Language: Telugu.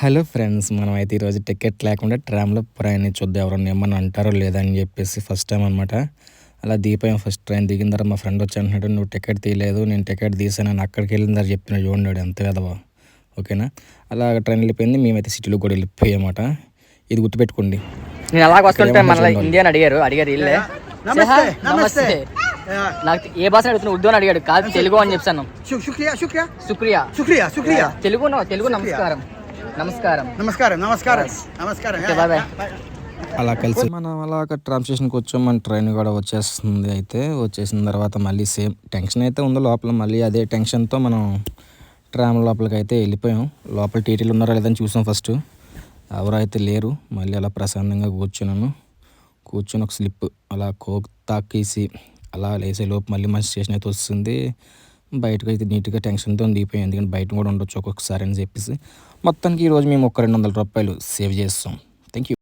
హలో ఫ్రెండ్స్ మనమైతే ఈరోజు టికెట్ లేకుండా ట్రామ్లో ప్రయాణించొద్దు ఎవరన్నా ఏమన్నా అంటారో లేదని చెప్పేసి ఫస్ట్ టైం అనమాట అలా దిగిపోయాం. ఫస్ట్ ట్రైన్ దిగిన తర్వాత మా ఫ్రెండ్ వచ్చి అంటున్నాడు నువ్వు టికెట్ తీయలేదు నేను టికెట్ తీసాను అని అక్కడికి వెళ్ళిన తర్వాత చెప్తున్నాడు చూడండి ఎంత కదవా ఓకేనా? అలా ట్రైన్ వెళ్ళిపోయింది. మేమైతే సిటీలో కూడా వెళ్ళిపోయామాట. ఇది గుర్తుపెట్టుకోండి. నేను అలాగ వస్తుంటే మన ఏమన్నా ఇండియా అని అడిగారు. అడిగారు వీళ్ళే. నమస్తే. నాకు ఏ భాష అడుగుతున్నా? ఉర్దూ అని అడిగాడు. కాదు తెలుగు అని చెప్పాను. శుక్రియా శుక్రియా? శుక్రియా శుక్రియా. శుక్రియా తెలుగు తెలుగు నమస్కారం. నమస్కారం. నమస్కారం నమస్కారం నమస్కారం. అలా కలిసి మనం అలా ట్రామ్ స్టేషన్కి వచ్చాం మన ట్రైన్ కూడా వచ్చేస్తుంది అయితే వచ్చేసిన తర్వాత మళ్ళీ సేమ్ టెన్షన్ అయితే ఉందో లోపల మళ్ళీ అదే టెన్షన్తో మనం ట్రామ్ లోపలికి అయితే వెళ్ళిపోయాం. లోపల టీటీలు ఉన్నారా లేదని చూసాం ఫస్ట్. ఎవరైతే లేరు మళ్ళీ అలా ప్రశాంతంగా కూర్చున్నాను. కూర్చొని ఒక స్లిప్ అలా కోక్ తాకేసి అలా లేసే లోపు మళ్ళీ మన స్టేషన్ అయితే వస్తుంది. బయటకు అయితే నీట్గా టెన్షన్తో దిగిపోయాం ఎందుకంటే బయట కూడా ఉండొచ్చు ఒక్కొక్కసారి అని చెప్పేసి. మొత్తానికి ఈరోజు మేము ఒక రెండు వందల రూపాయలు సేవ్ చేస్తాం. Thank you